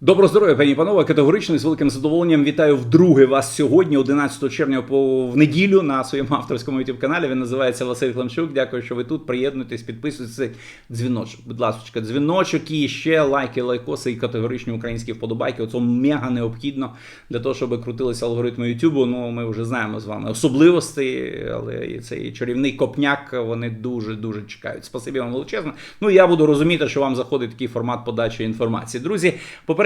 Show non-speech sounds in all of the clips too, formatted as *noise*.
Доброго здоров'я, пані панове. Категорично і з великим задоволенням вітаю вдруге вас сьогодні, 11 червня, по в неділю на своєму авторському youtube каналі. Він називається Василь Климчук. Дякую, що ви тут. Приєднуйтесь, підписуйтесь. Дзвіночок, будь ласка, дзвіночок і ще лайки, лайкоси і категоричні українські вподобайки. Оце мега необхідно для того, щоб крутилися алгоритми Ютубу. Ну ми вже знаємо з вами особливості, але і цей чарівний копняк вони дуже дуже чекають. Спасибі вам величезно. Ну я буду розуміти, що вам заходить такий формат подачі інформації. Друзі,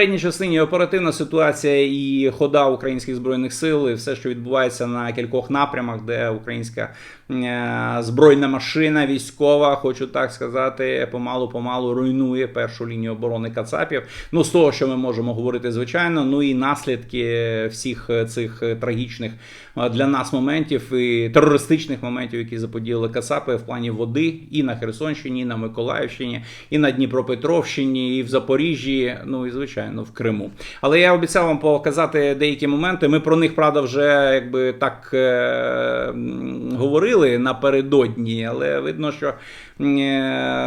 попередній частині оперативна ситуація і хода українських збройних сил, і все, що відбувається на кількох напрямах, де українська е, збройна машина військова, хочу так сказати, помалу помалу руйнує першу лінію оборони Кацапів. Ну з того, що ми можемо говорити, звичайно, ну і наслідки всіх цих трагічних е, для нас моментів і терористичних моментів, які заподіяли Кацапи в плані води і на Херсонщині, і на Миколаївщині, і на Дніпропетровщині, і в Запоріжжі. Ну і звичайно в Криму. Але я обіцяв вам показати деякі моменти. Ми про них, правда, вже якби так е, говорили напередодні, але видно, що е,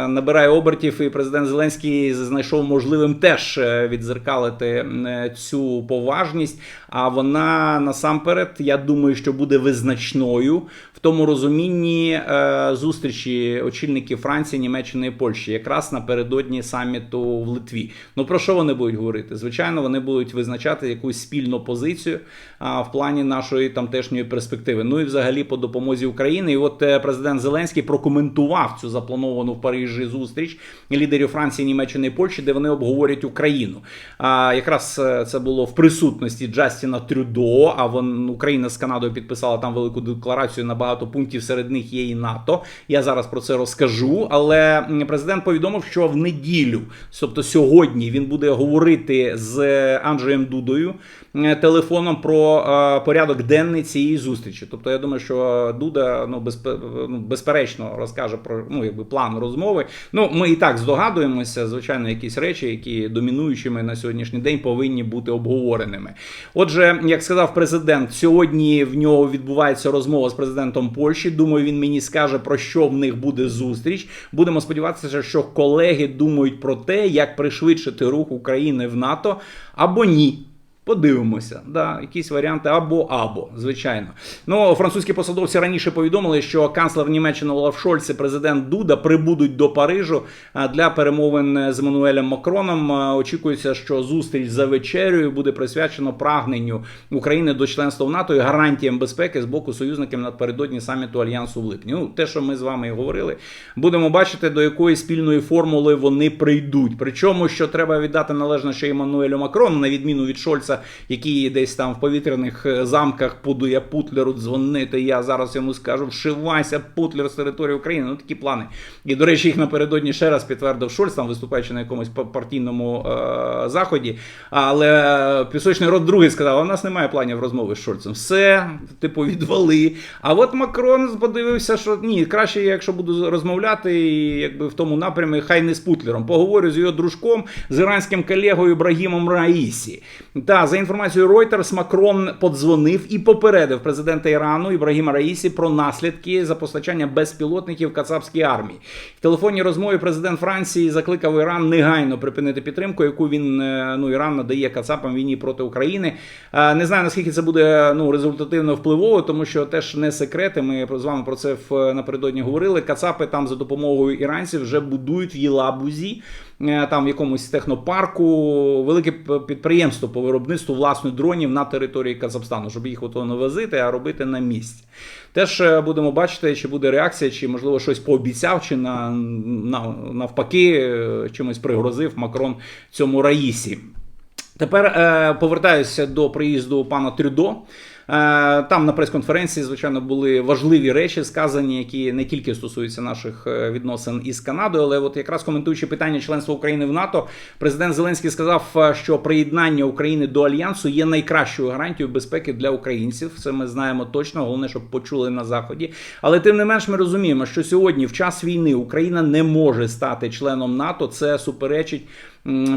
набирає обертів, і президент Зеленський знайшов можливим теж е, відзеркалити е, цю поважність. А вона насамперед, я думаю, що буде визначною в тому розумінні е, зустрічі очільників Франції, Німеччини і Польщі, якраз напередодні саміту в Литві. Ну про що вони будуть говорити? Звичайно, вони будуть визначати якусь спільну позицію в плані нашої тамтешньої перспективи. Ну і взагалі по допомозі України. І от е, президент Зеленський прокоментував цю заплановану в Парижі зустріч лідерів Франції, Німеччини і Польщі, де вони обговорять Україну. А якраз е, це було в присутності Джастіна Трюдо. А вон Україна з Канадою підписала там велику декларацію на багато пунктів. Серед них є і НАТО. Я зараз про це розкажу. Але президент повідомив, що в неділю, тобто сьогодні, він буде говорити з Анджеєм Дудою е, телефоном про е, порядок денний цієї зустрічі. Тобто, я думаю, що Дуда ну, ну, безперечно розкаже про ну, якби план розмови. Ну, ми і так здогадуємося, звичайно, якісь речі, які домінуючими на сьогоднішній день повинні бути обговореними. Отже, як сказав президент, сьогодні в нього відбувається розмова з президентом Польщі. Думаю, він мені скаже про що в них буде зустріч. Будемо сподіватися, що колеги думають про те, як пришвидшити рух України в НАТО або ні. Подивимося, да, якісь варіанти або або, звичайно. Ну, французькі посадовці раніше повідомили, що канцлер Німеччини Олаф Шольц і президент Дуда прибудуть до Парижу для перемовин з Еммануелем Макроном. Очікується, що зустріч за вечерею буде присвячено прагненню України до членства в НАТО і гарантіям безпеки з боку союзників напередодні саміту альянсу в липні. Ну, те, що ми з вами і говорили, будемо бачити, до якої спільної формули вони прийдуть. Причому, що треба віддати належне ще Еммануелю Макрону, на відміну від Шольца, який десь там в повітряних е, замках подує Путлеру дзвонити. Я зараз йому скажу, вшивайся, Путлер з території України. Ну такі плани. І до речі, їх напередодні ще раз підтвердив Шольц, там виступаючи на якомусь партійному е- заході. Але пісочний рот другий сказав: в нас немає планів розмови з Шольцем. Все, типу, відвали. А от Макрон подивився, що ні, краще, якщо буду розмовляти, якби в тому напрямі, хай не з Путлером. Поговорю з його дружком, з іранським колегою Ібрагімом Раїсі. Та за інформацією Reuters, Макрон подзвонив і попередив президента Ірану Ібрагіма Раїсі про наслідки за постачання безпілотників кацапській армії. В телефонній розмові президент Франції закликав Іран негайно припинити підтримку, яку він е, ну Іран надає кацапам війні проти України. Е, Не знаю наскільки це буде ну результативно впливово, тому що теж не секрети. Ми з вами про це в напередодні говорили. Кацапи там за допомогою іранців вже будують в Єлабузі. Е, Там в якомусь технопарку велике підприємство по виробництву власних дронів на території Казахстану, щоб їх ото не возити, а робити на місці. Теж е, будемо бачити, чи буде реакція, чи можливо щось пообіцяв, чи на, на навпаки е, чимось пригрозив Макрон цьому Раїсі. Тепер повертаюся до приїзду пана Трюдо. Е, Там на прес-конференції, звичайно, були важливі речі сказані, які не тільки стосуються наших е, відносин із Канадою, але от якраз коментуючи питання членства України в НАТО, президент Зеленський сказав, е, що приєднання України до альянсу є найкращою гарантією безпеки для українців. Це ми знаємо точно. Головне, щоб почули на заході. Але тим не менш, ми розуміємо, що сьогодні, в час війни, Україна не може стати членом НАТО. Це суперечить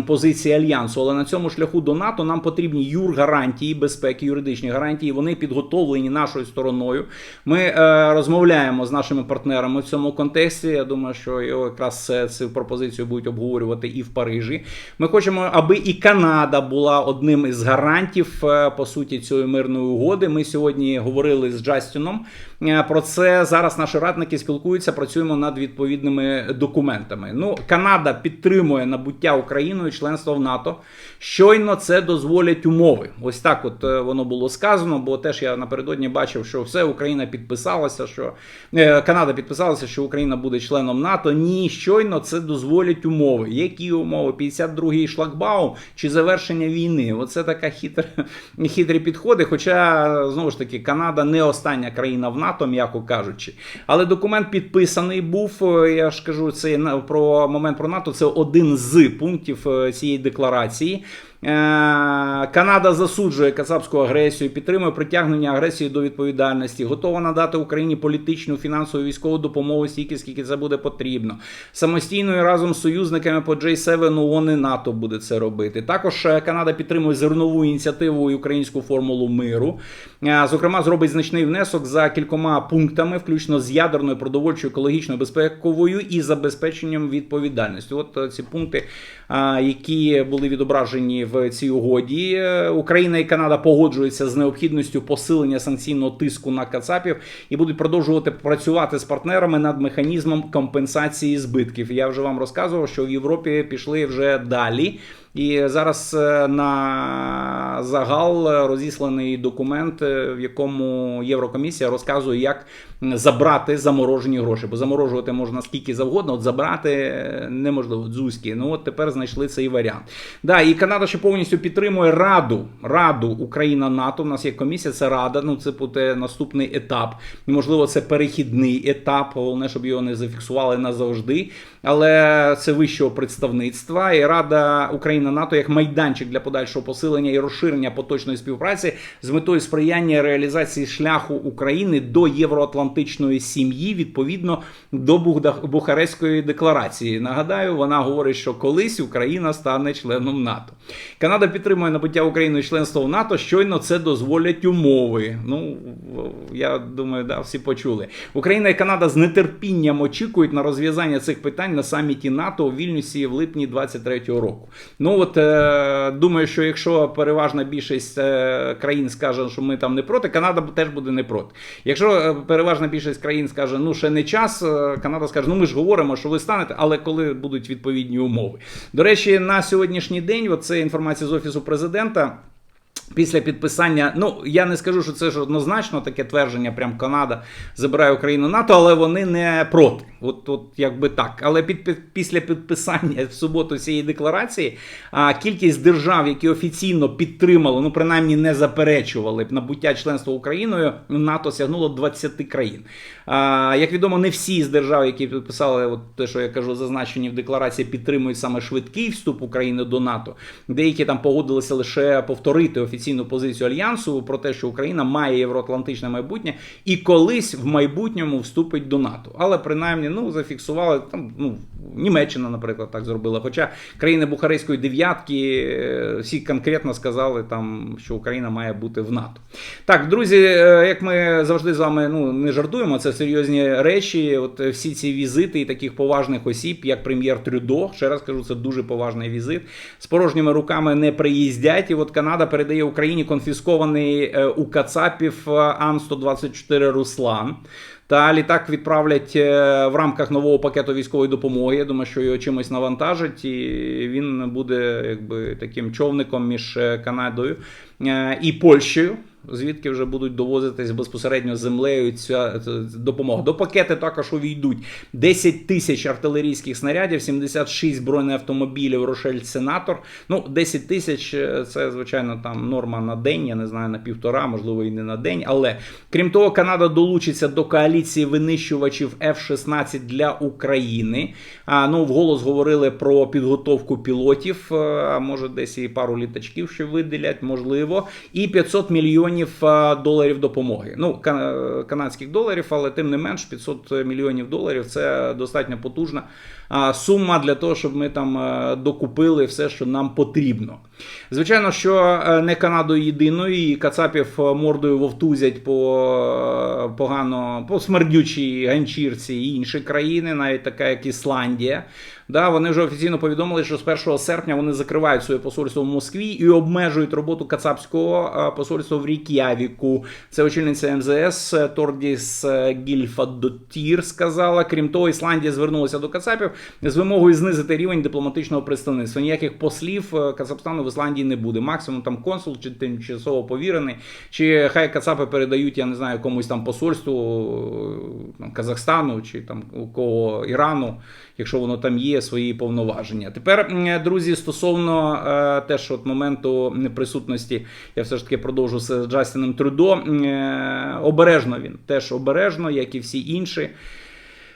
позиції альянсу. Але на цьому шляху до НАТО нам потрібні юр гарантії безпеки, юридичні гарантії. вони підготовлені нашою стороною. Ми е, розмовляємо з нашими партнерами в цьому контексті. Я думаю, що його якраз цю пропозицію будуть обговорювати і в Парижі. Ми хочемо, аби і Канада була одним із гарантів е, по суті цієї мирної угоди. Ми сьогодні говорили з Джастіном про це. Зараз наші радники спілкуються, працюємо над відповідними документами. Ну, Канада підтримує набуття Україною членства в НАТО. Щойно це дозволять умови. Ось так, от е, воно було сказано. Бо теж я напередодні бачив, що все Україна підписалася, що е, Канада підписалася, що Україна буде членом НАТО. Ні, щойно це дозволять умови. Які умови? 52-й шлагбаум чи завершення війни? Оце така хитра, *laughs* хитрі підходи. Хоча знову ж таки Канада не остання країна в НАТО, м'яко кажучи. Але документ підписаний був. е, Я ж кажу, це про момент про НАТО. Це один з пунктів е, цієї декларації. Е, Канада засуджує кацапську агресію, підтримує притягнення агресії до відповідальності, готова надати Україні політичну, фінансову, військову допомогу стільки, скільки це буде потрібно. Самостійно і разом з союзниками по J7 ООН і НАТО буде це робити. Також е, Канада підтримує зернову ініціативу і українську формулу миру. Е, Зокрема, зробить значний внесок за кількома пунктами, включно з ядерною, продовольчою, екологічною, безпековою і забезпеченням відповідальності. От ці пункти, які були відображені в цій угоді. Україна і Канада погоджуються з необхідністю посилення санкційного тиску на Кацапів і будуть продовжувати працювати з партнерами над механізмом компенсації збитків. Я вже вам розказував, що в Європі пішли вже далі. І зараз е, на загал розісланий документ, е, в якому Єврокомісія розказує, як забрати заморожені гроші. Бо заморожувати можна скільки завгодно, от забрати е, неможливо дзузькі. Ну от тепер знайшли цей варіант. Да, і Канада ще повністю підтримує Раду Раду Україна НАТО. У нас є комісія, це Рада. Ну це буде наступний етап. Можливо, це перехідний етап. Головне, щоб його не зафіксували назавжди. Але це вищого представництва і Рада Україна НАТО як майданчик для подальшого посилення і розширення поточної співпраці з метою сприяння реалізації шляху України до євроатлантичної сім'ї відповідно до Бухарестської декларації. Нагадаю, вона говорить, що колись Україна стане членом НАТО. Канада підтримує набуття Україною членства в НАТО. Щойно це дозволять умови. Ну я думаю, да, всі почули. Україна і Канада з нетерпінням очікують на розв'язання цих питань на саміті НАТО у Вільнюсі в липні 23-го року. Ну от е, думаю, що якщо переважна більшість е, країн скаже, що ми там не проти, Канада теж буде не проти. Якщо е, переважна більшість країн скаже, ну ще не час, е, Канада скаже, ну ми ж говоримо, що ви станете, але коли будуть відповідні умови. До речі, на сьогоднішній день, от це інформація з офісу президента. Після підписання, ну я не скажу, що це ж однозначно таке твердження, прям Канада забирає Україну НАТО, але вони не проти. От, от якби так. Але під, під після підписання в суботу цієї декларації а, кількість держав, які офіційно підтримали, ну принаймні не заперечували набуття членства Україною НАТО сягнуло 20 країн. А, як відомо, не всі з держав, які підписали, от те, що я кажу, зазначені в декларації, підтримують саме швидкий вступ України до НАТО. Деякі там погодилися лише повторити офіційну позицію альянсу про те, що Україна має євроатлантичне майбутнє і колись в майбутньому вступить до НАТО. Але принаймні ну зафіксували там. Ну Німеччина, наприклад, так зробила. Хоча країни Бухарестської дев'ятки е, всі конкретно сказали там, що Україна має бути в НАТО. Так, друзі, е, як ми завжди з вами ну не жартуємо, це серйозні речі. От е, всі ці візити і таких поважних осіб, як прем'єр Трюдо, ще раз кажу, це дуже поважний візит. З порожніми руками не приїздять. І от Канада передає Україні конфіскований е, у Кацапів е, Ан-124 Руслан. Та літак відправлять е, в рамках нового пакету військової допомоги. Я думаю, що його чимось навантажить, і він буде якби таким човником між Канадою і Польщею. Звідки вже будуть довозитись безпосередньо землею ця допомога. До пакети також увійдуть 10 тисяч артилерійських снарядів, 76 бронеавтомобілів Рошель Сенатор. Ну, 10 тисяч е, це звичайно там норма на день. Я не знаю на півтора, можливо, і не на день. Але крім того, Канада долучиться до коаліції винищувачів F-16 для України. А ну вголос говорили про підготовку пілотів. е, А може, десь і пару літачків ще виділять, можливо, і 500 мільйонів мільйонів е, доларів допомоги. Ну, ка- канадських доларів, але тим не менш 500 мільйонів доларів це достатньо потужна сума для того, щоб ми там е, докупили все, що нам потрібно. Звичайно, що е, не Канадою єдиною, і Кацапів е, мордою вовтузять по погано по смердючій ганчірці і інші країни, навіть така як Ісландія. Да, вони вже офіційно повідомили, що з 1 серпня вони закривають своє посольство в Москві і обмежують роботу кацапського посольства в Рік'явіку. Це очільниця МЗС Тордіс Гільфадотір сказала. Крім того, Ісландія звернулася до Кацапів з вимогою знизити рівень дипломатичного представництва. Ніяких послів е, Кацапстану в Ісландії не буде. Максимум там консул чи тимчасово повірений, чи хай Кацапи передають, я не знаю, комусь там посольству е, там, Казахстану чи там у кого Ірану, якщо воно там є, свої повноваження. Тепер, друзі, стосовно е, теж от моменту присутності, я все ж таки продовжу з Джастіном Трюдо. Е, Обережно він теж обережно, як і всі інші.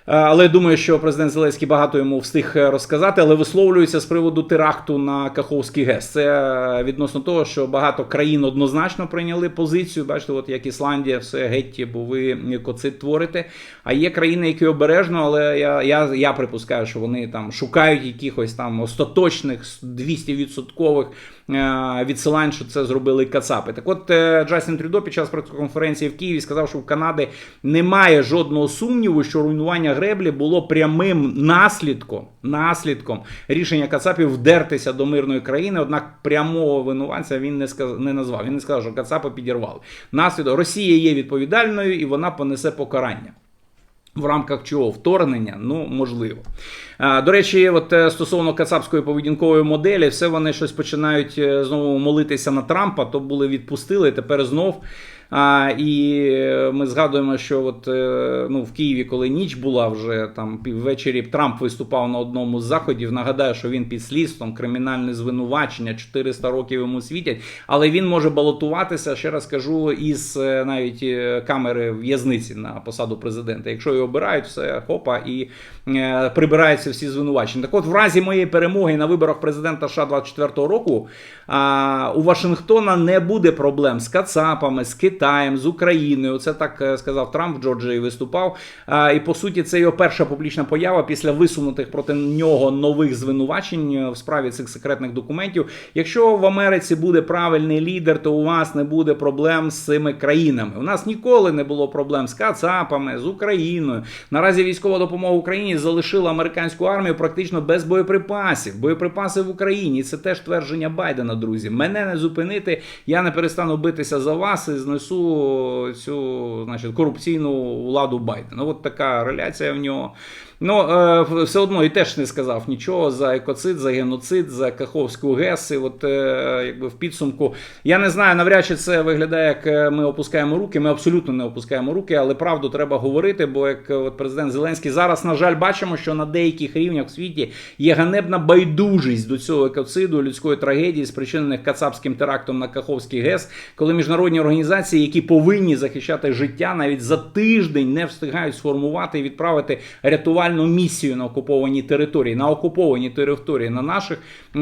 Е, Але думаю, що президент Зеленський багато йому встиг е, розказати, але висловлюється з приводу теракту на Каховський ГЕС. Це е, відносно того, що багато країн однозначно прийняли позицію. Бачите, от як Ісландія, все гетті, бо ви коцит творите. А є країни, які обережно, але я, я, я припускаю, що вони там шукають якихось там остаточних 200% е, відсилань, що це зробили Кацапи. Так от е, Джастін Трюдо під час прес-конференції в Києві сказав, що в Канади немає жодного сумніву, що руйнування греблі було прямим наслідком наслідком рішення Кацапів вдертися до мирної країни. Однак прямого винуватця він не сказ... не назвав. Він не сказав, що Кацапи підірвали. Наслідок Росія є відповідальною і вона понесе покарання. В рамках чого вторгнення, ну можливо. До речі, от е, стосовно кацапської поведінкової моделі, все вони щось починають е, знову молитися на Трампа, то були відпустили, тепер знов. А, І ми згадуємо, що от е, ну в Києві, коли ніч була вже там ввечері Трамп виступав на одному з заходів. Нагадаю, що він під слідством, кримінальне звинувачення, 400 років йому світять, але він може балотуватися. Ще раз кажу, із е, навіть е, камери в'язниці на посаду президента. Якщо його обирають, все хопа і прибираються всі звинувачення. Так, от в разі моєї перемоги на виборах президента США 24 року а, у Вашингтона не буде проблем з Кацапами, з Китаєм, з Україною. Це так е, сказав Трамп в Джорджії виступав. І по суті, це його перша публічна поява після висунутих проти нього нових звинувачень е, в справі цих секретних документів. Якщо в Америці буде правильний лідер, то у вас не буде проблем з цими країнами. У нас ніколи не було проблем з Кацапами, з Україною. Наразі військова допомога Україні залишила американську армію практично без боєприпасів. Боєприпаси в Україні це теж твердження Байдена, друзі. Мене не зупинити. Я не перестану битися за вас і знесу цю значить, корупційну владу Байдена. От така реляція в нього. Ну, е, все одно і теж не сказав нічого за екоцид, за геноцид, за Каховську ГЕС. І от е, якби в підсумку я не знаю, навряд чи це виглядає, як е, ми опускаємо руки. Ми абсолютно не опускаємо руки, але правду треба говорити. Бо як е, от президент Зеленський зараз, на жаль, бачимо, що на деяких рівнях в світі є ганебна байдужість до цього екоциду, людської трагедії, спричинених кацапським терактом на Каховський ГЕС, коли міжнародні організації, які повинні захищати життя, навіть за тиждень не встигають сформувати і відправити рятувальну місію на окупованій території, на окупованій території, на наших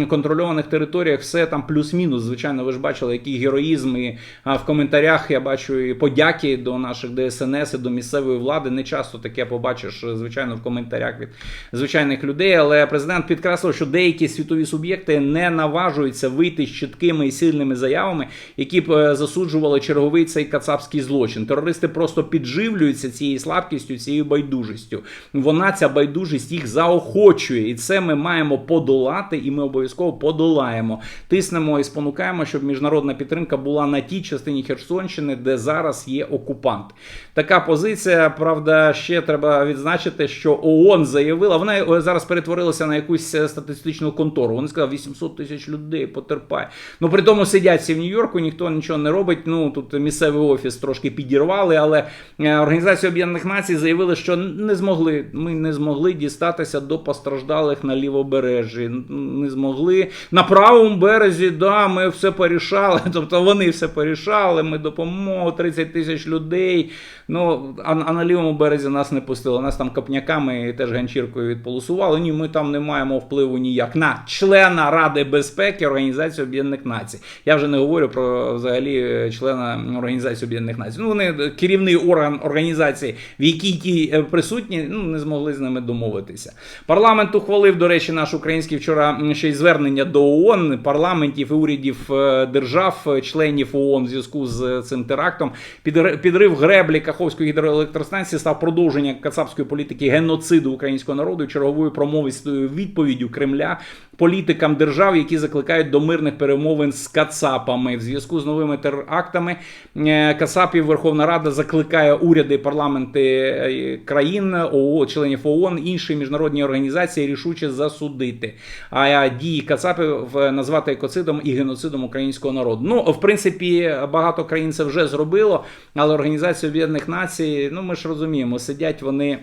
контрольованих територіях, все там плюс-мінус. Звичайно, ви ж бачили, який героїзм і в коментарях я бачу і подяки до наших ДСНС і до місцевої влади. Не часто таке побачиш, звичайно, в коментарях від звичайних людей. Але президент підкреслив, що деякі світові суб'єкти не наважуються вийти з чіткими і сильними заявами, які б е, засуджували черговий цей кацапський злочин. Терористи просто підживлюються цією слабкістю, цією байдужістю. Вона ця байдужість їх заохочує, і це ми маємо подолати, і ми обов'язково подолаємо. Тиснемо і спонукаємо, щоб міжнародна підтримка була на тій частині Херсонщини, де зараз є окупант. Така позиція. Правда, ще треба відзначити, що ООН заявила, вона е, зараз перетворилася на якусь е, статистичну контору. Вони сказали, 800 тисяч людей потерпає. Ну при тому сидять всі в Нью-Йорку, ніхто нічого не робить. Ну тут місцевий офіс трошки підірвали, але е, Організація Об'єднаних Націй заявила, що не змогли. Ми не змогли дістатися до постраждалих на лівобережжі. Не змогли на правому березі. Да, ми все порішали. *laughs* Тобто вони все порішали. Ми допомогу 30 тисяч людей. Ну, а, а на лівому березі нас не пустили. Нас там копняками і теж ганчіркою відполосували. Ні, ми там не маємо впливу ніяк на члена Ради безпеки Організації Об'єднаних Націй. Я вже не говорю про взагалі члена Організації Об'єднаних Націй. Ну, вони керівний орган організації, в якій ті е, присутні, ну не змогли з ними домовитися. Парламент ухвалив, до речі, наш український вчора ще й звернення до ООН, парламентів і урядів е, держав, е, членів ООН в зв'язку з цим терактом. Підр- Підрив греблі Каховської гідроелектростанції став продовження кацапської політики геноциду українського народу черговою промовистою відповіддю Кремля політикам держав, які закликають до мирних перемовин з Кацапами. В зв'язку з новими терактами е, Кацапів Верховна Рада закликає уряди, парламенти е, країн, ООН, членів ООН, інші міжнародні організації рішуче засудити. А дії Кацапів назвати екоцидом і геноцидом українського народу. Ну, в принципі, багато країн це вже зробило, але Організація Об'єднаних Націй, ну ми ж розуміємо, сидять вони.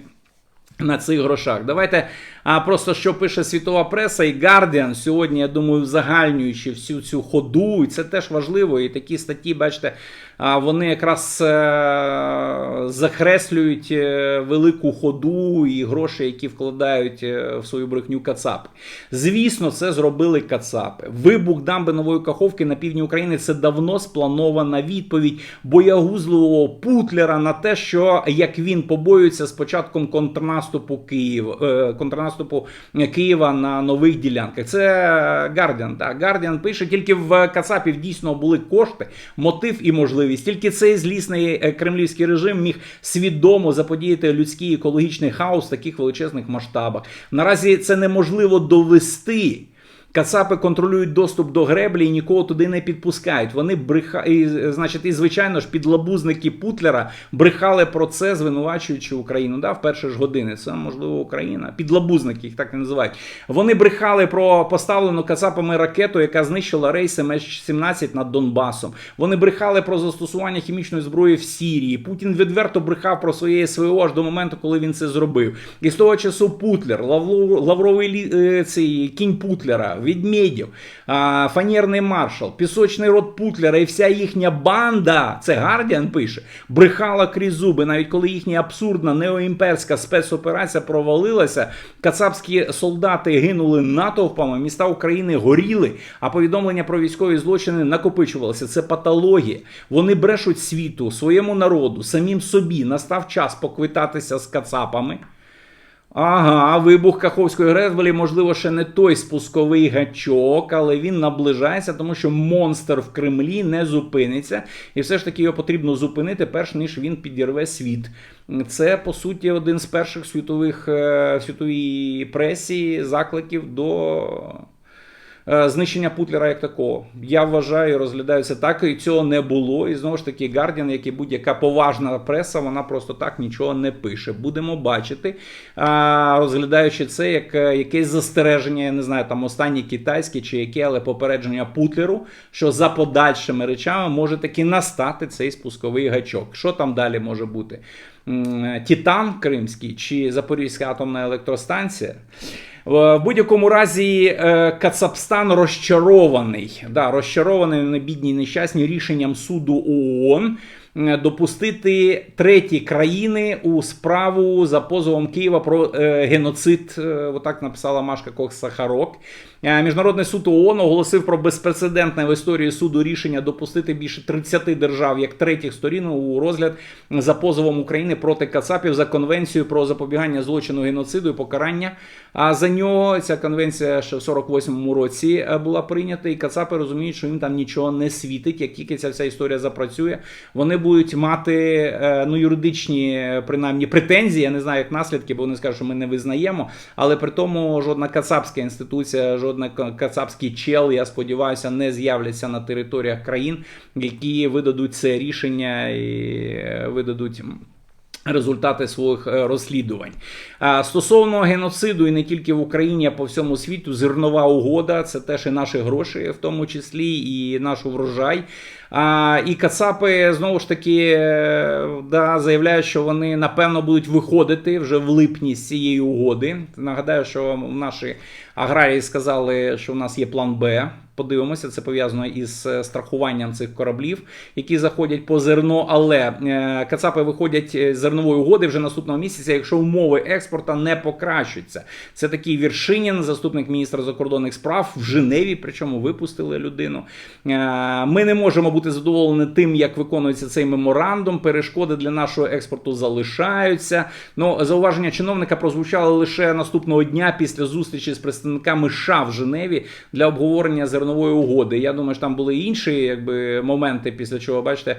На цих грошах. Давайте а просто що пише світова преса і Guardian сьогодні, я думаю, узагальнюючи всю цю ходу, і це теж важливо. І такі статті, бачите, вони якраз е, закреслюють е, велику ходу і гроші, які вкладають е, в свою брехню Кацапи. Звісно, це зробили Кацапи. Вибух дамби нової Каховки на півдні України це давно спланована відповідь боягузливого Путлера на те, що як він побоюється з початком контрнаступу Києва, е, контрнаступу Києва на нових ділянках. Це Гардіан. Так, Гардіан пише, тільки в Кацапів дійсно були кошти, мотив і можливість. Тільки цей злісний е, кремлівський режим міг свідомо заподіяти людський екологічний хаос в таких величезних масштабах. Наразі це неможливо довести. Кацапи контролюють доступ до греблі і нікого туди не підпускають. Вони бреха... значить, і звичайно ж, підлабузники Путлера брехали про це, звинувачуючи Україну. Да, в перші ж години. Це можливо Україна. Підлабузники їх так і називають. Вони брехали про поставлену кацапами ракету, яка знищила рейси М-17 над Донбасом. Вони брехали про застосування хімічної зброї в Сірії. Путін відверто брехав про своє СВО аж до моменту, коли він це зробив. І з того часу Путлер, Лавровий лі... е, кінь Путлера. Ведмедів, а, фанерний маршал, пісочний рот Путлера і вся їхня банда, це Гардіан пише, брехала крізь зуби, навіть коли їхня абсурдна неоімперська спецоперація провалилася, кацапські солдати гинули натовпами, міста України горіли, а повідомлення про військові злочини накопичувалися. Це патологія. Вони брешуть світу, своєму народу, самим собі. Настав час поквитатися з кацапами. Ага, вибух Каховської греблі, можливо, ще не той спусковий гачок, але він наближається, тому що монстр в Кремлі не зупиниться, і все ж таки його потрібно зупинити, перш ніж він підірве світ. Це по суті один з перших світових е, світовій пресі закликів до. Е, Знищення Путлера як такого. Я вважаю, розглядаю це так, і цього не було. І знову ж таки, Guardian, як і будь-яка поважна преса, вона просто так нічого не пише. Будемо бачити, розглядаючи це як е, якесь застереження, я не знаю, там останні китайські чи яке, але попередження Путлеру, що за подальшими речами може таки настати цей спусковий гачок. Що там далі може бути? Титан Кримський чи Запорізька атомна електростанція. В будь-якому разі е, Кацапстан розчарований. Да, розчарований бідні нещасні рішенням суду ООН е, допустити треті країни у справу за позовом Києва про е, геноцид. е, Отак написала Машка Кох-Сахарок. Е, Міжнародний суд ООН оголосив про безпрецедентне в історії суду рішення допустити більше 30 держав як третіх сторін у розгляд за позовом України проти Кацапів за конвенцію про запобігання злочину геноциду і покарання. А за нього ця конвенція ще в 48-му році е, була прийнята, і Кацапи розуміють, що їм там нічого не світить. Як тільки ця вся історія запрацює, вони будуть мати е, ну юридичні е, принаймні претензії. Я не знаю, як наслідки, бо вони скажуть, що ми не визнаємо. Але при тому жодна кацапська інституція, жодна ка- кацапський чел, я сподіваюся, не з'являться на територіях країн, які видадуть це рішення і е, видадуть. Результати своїх е, розслідувань стосовно геноциду, і не тільки в Україні, а по всьому світу, зернова угода це теж і наші гроші, в тому числі, і наш врожай. А, і Кацапи знову ж таки е, да, заявляють, що вони напевно будуть виходити вже в липні з цієї угоди. Нагадаю, що наші аграрії сказали, що в нас є план Б. Подивимося, це пов'язано із е, страхуванням цих кораблів, які заходять по зерно. Але е, Кацапи виходять з зернової угоди вже наступного місяця, якщо умови експорту не покращаться. Це такий Віршинін, заступник міністра закордонних справ в Женеві. Причому випустили людину. Ми не можемо бути задоволені тим, як виконується цей меморандум. Перешкоди для нашого експорту залишаються. Ну, зауваження чиновника прозвучало лише наступного дня після зустрічі з представниками США в Женеві для обговорення зернової угоди. Я думаю, що там були інші якби, моменти, після чого, бачите,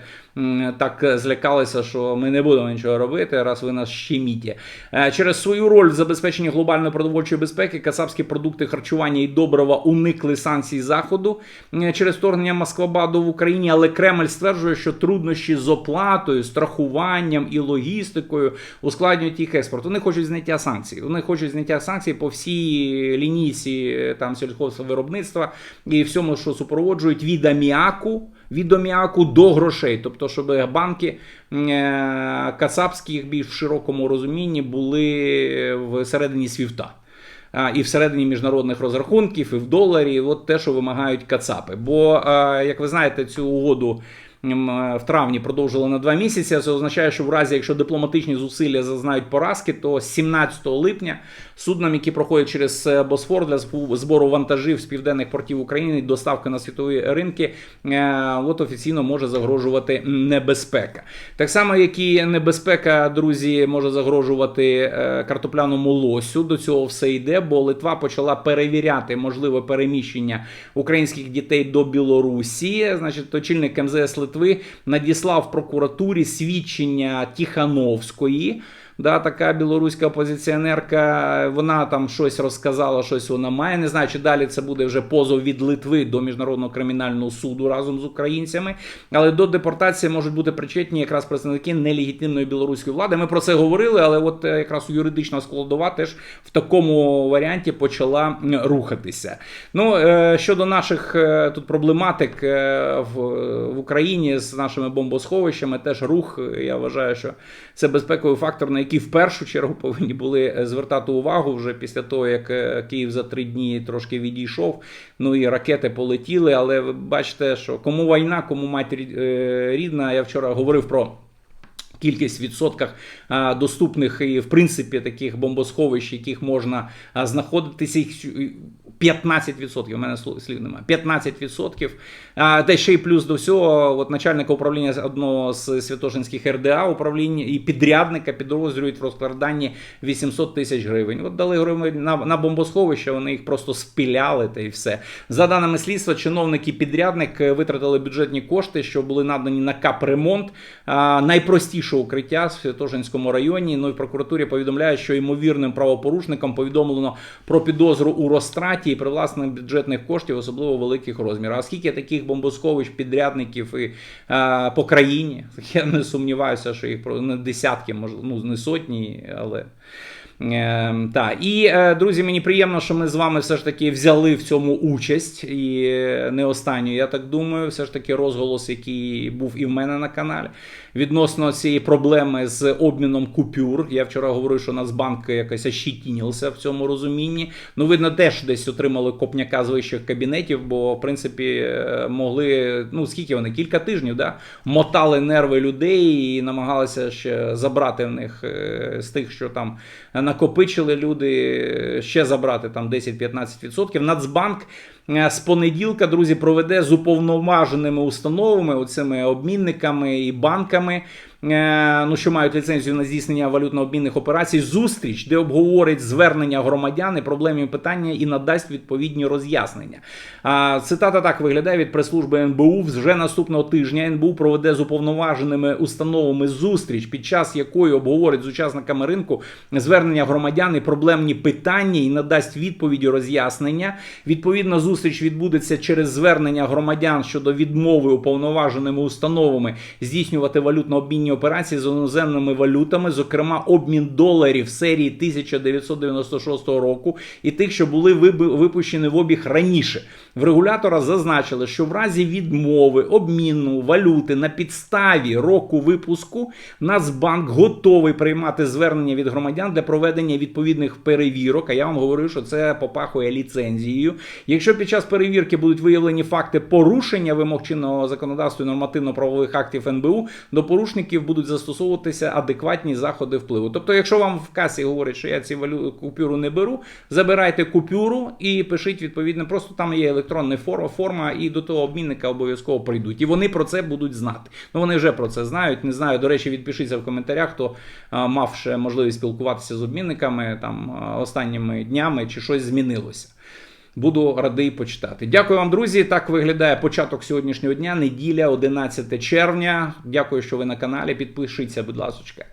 так злякалися, що ми не будемо нічого робити, раз ви нас щеміте. Е, Через свою роль в забезпеченні глобальної продовольчої безпеки кацапські продукти харчування і добрива уникли санкцій Заходу е, через вторгнення Москвабаду в Україні, але Кремль стверджує, що труднощі з оплатою, страхуванням і логістикою ускладнюють їх експорт. Вони хочуть зняття санкцій. Вони хочуть зняття санкцій по всій лінійці е, там сільхозвиробництва і всьому, що супроводжують від аміаку. Від аміаку до грошей, тобто, щоб банки е, кацапські їх більш в широкому розумінні були всередині свіфта. А, І всередині міжнародних розрахунків, і в доларі, от те, що вимагають кацапи. Бо, а, як ви знаєте, цю угоду в травні продовжили на два місяці. Це означає, що в разі, якщо дипломатичні зусилля зазнають поразки, то 17 липня суднам, які проходять через е, Босфор для збору вантажів з південних портів України і доставки на світові ринки, е, от офіційно може загрожувати небезпека. Так само, як і небезпека, друзі, може загрожувати е, картопляному лосю. До цього все йде, бо Литва почала перевіряти можливе переміщення українських дітей до Білорусі. Значить, очільник МЗС Литви надіслав прокуратурі свідчення Тіхановської. Да, така білоруська опозиціонерка, вона там щось розказала, щось вона має. Не знаю, чи далі це буде вже позов від Литви до міжнародного кримінального суду разом з українцями. Але до депортації можуть бути причетні якраз представники нелегітимної білоруської влади. Ми про це говорили, але от е, якраз юридична складова теж в такому варіанті почала рухатися. Ну е, щодо наших е, тут проблематик в, Україні з нашими бомбосховищами, теж рух. Я вважаю, що це безпековий фактор, на який в першу чергу повинні були е, звертати увагу вже після того, як е, Київ за три дні трошки відійшов. Ну і ракети полетіли. Але ви бачите, що кому війна, кому матір е, рідна. Я вчора говорив про. Кількість відсотках доступних і в принципі таких бомбосховищ, яких можна знаходитися, їх 15%, у мене слів немає. 15%. А, та ще й плюс до всього, от начальника управління одного з Святошинських РДА управління і підрядника підрозділюють в розкладанні 800 тисяч гривень. От дали гривень на, на бомбосховище, вони їх просто спіляли та і все. За даними слідства, чиновники підрядник е, витратили бюджетні кошти, що були надані на капремонт а, найпростішого укриття в Святошинському районі. Ну і прокуратурі повідомляє, що ймовірним правопорушникам повідомлено про підозру у розтраті і привласнення бюджетних коштів, особливо великих розмірів. А скільки таких бомбосховищ, підрядників і а, по країні? *laughs* Я не сумніваюся, що їх не десятки, можливо, ну не сотні, але. Е, та. І, е, друзі, мені приємно, що ми з вами все ж таки взяли в цьому участь. І не останню, я так думаю, все ж таки розголос, який був і в мене на каналі, відносно цієї проблеми з обміном купюр. Я вчора говорив, що Нацбанк якось ощетінився в цьому розумінні. Ну, видно, теж десь отримали копняка з вищих кабінетів, бо, в принципі, е, могли, ну скільки вони, кілька тижнів, да, мотали нерви людей і намагалися ще забрати в них е, з тих, що там накопичили люди, ще забрати там 10-15%. Нацбанк е, з понеділка, друзі, проведе з уповноваженими установами, оцими обмінниками і банками, е, ну, що мають ліцензію на здійснення валютно-обмінних операцій, зустріч, де обговорить звернення громадян і питання і надасть відповідні роз'яснення. Цитата так виглядає від прес-служби НБУ. Вже наступного тижня НБУ проведе з уповноваженими установами зустріч, під час якої обговорить з учасниками ринку звернення громадян і проблемні питання і надасть відповіді роз'яснення. Відповідна зустріч відбудеться через звернення громадян щодо відмови уповноваженими установами здійснювати валютно-обмінні обмінні операції з іноземними валютами, зокрема обмін доларів серії 1996 року і тих, що були випущені в обіг раніше. В регулятора зазначили, що в разі відмови обміну валюти на підставі року випуску Нацбанк готовий приймати звернення від громадян для проведення відповідних перевірок. А я вам говорю, що це попахує ліцензією. Якщо під час перевірки будуть виявлені факти порушення вимог чинного законодавства і нормативно-правових актів НБУ, до порушників будуть застосовуватися адекватні заходи впливу. Тобто, якщо вам в касі говорять, що я ці валю купюру не беру, забирайте купюру і пишіть відповідно. Просто там є електронна форма, і до того обмінника обов'язково прийдуть. І вони про це будуть знати. Ну вони вже про це знають. Не знаю. До речі, відпишіться в коментарях, хто мав ще можливість спілкуватися з обмінниками там останніми днями, чи щось змінилося. Буду радий почитати. Дякую вам, друзі. Так виглядає початок сьогоднішнього дня, неділя, 11 червня. Дякую, що ви на каналі. Підпишіться, будь ласка.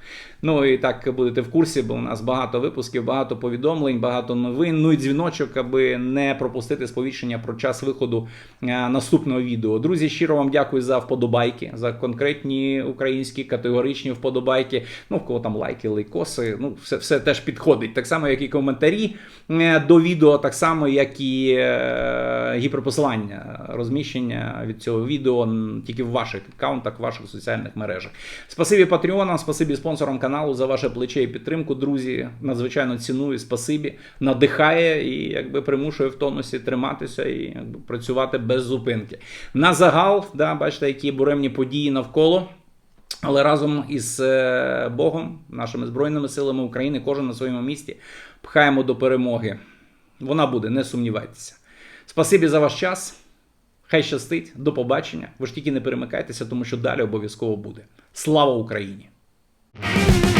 Ну і так будете в курсі, бо у нас багато випусків, багато повідомлень, багато новин. Ну і дзвіночок, аби не пропустити сповіщення про час виходу е, наступного відео. Друзі, щиро вам дякую за вподобайки, за конкретні українські категоричні вподобайки. Ну, в кого там лайки, лайкоси. Ну, все, все теж підходить. Так само, як і коментарі е, до відео, так само, як і е, гіперпосилання, розміщення від цього відео тільки в ваших аккаунтах, в ваших соціальних мережах. Спасибі патреонам, спасибі спонсорам каналу за ваше плече і підтримку, друзі. Надзвичайно ціную, спасибі. Надихає і якби примушує в тонусі триматися і якби працювати без зупинки. На загал, да, бачите, які буремні події навколо. Але разом із е, Богом, нашими збройними силами України, кожен на своєму місці пхаємо до перемоги. Вона буде, не сумнівайтеся. Спасибі за ваш час. Хай щастить, до побачення. Ви ж тільки не перемикайтеся, тому що далі обов'язково буде. Слава Україні! Thank you.